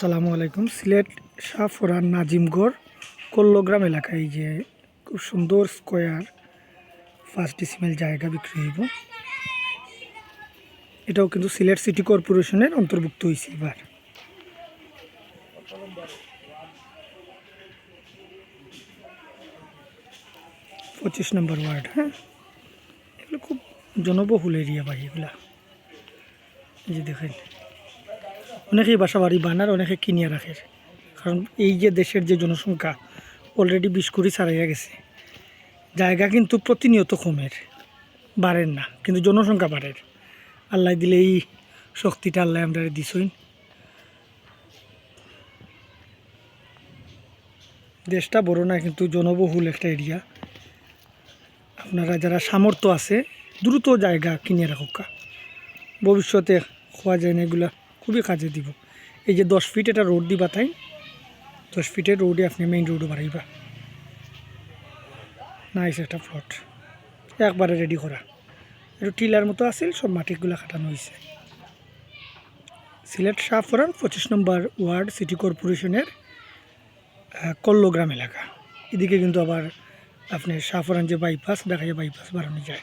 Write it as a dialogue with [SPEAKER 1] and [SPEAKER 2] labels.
[SPEAKER 1] আসসালামু আলাইকুম। সিলেট শাহফরান নাজিমগড়, কল্লগ্রাম এলাকায় যে খুব সুন্দর স্কোয়ার ফার্স্ট ডিসিমেল জায়গা বিক্রি হইব। এটাও কিন্তু সিলেট সিটি কর্পোরেশনের অন্তর্ভুক্ত হয়েছে এবার। পঁচিশ নম্বর ওয়ার্ড হ্যাঁ? এগুলো খুব জনবহুল এরিয়া ভাই এগুলা। যে দেখেন। অনেকেই বাসা বাড়ি বানার, অনেকে কিনিয়ে রাখে। কারণ এই যে দেশের যে জনসংখ্যা অলরেডি বিশ কোটি ছাড়াইয়া গেছে। জায়গা কিন্তু প্রতিনিয়ত কমের, বাড়ের না, কিন্তু জনসংখ্যা বাড়ের। আল্লাহ দিলে এই শক্তিটা আল্লাহ আমরা দিছই। দেশটা বড় না, কিন্তু জনবহুল একটা এরিয়া আপনারা যারা সামর্থ্য আছে, দ্রুত জায়গা কিনে রাখুকা। ভবিষ্যতে খোয়া যায় না এগুলা। খুবই কাজে দিব। এই যে দশ ফিট এটা রোড দিবা তাই? দশ ফিটের রোডে আপনি মেইন রোডও বাড়াইবা। নাইস একটা প্লট একবারে রেডি করা। একটু টিলার মতো আছিল, সব মাটিগুলো কাটানো হয়েছে সিলেট শাহফরান, পঁচিশ নম্বর ওয়ার্ড সিটি কর্পোরেশনের কল্লগ্রাম এলাকা। এদিকে কিন্তু আবার আপনি শাহফরান যে বাইপাস দেখা যায় বাইপাস বাড়ানো যায়।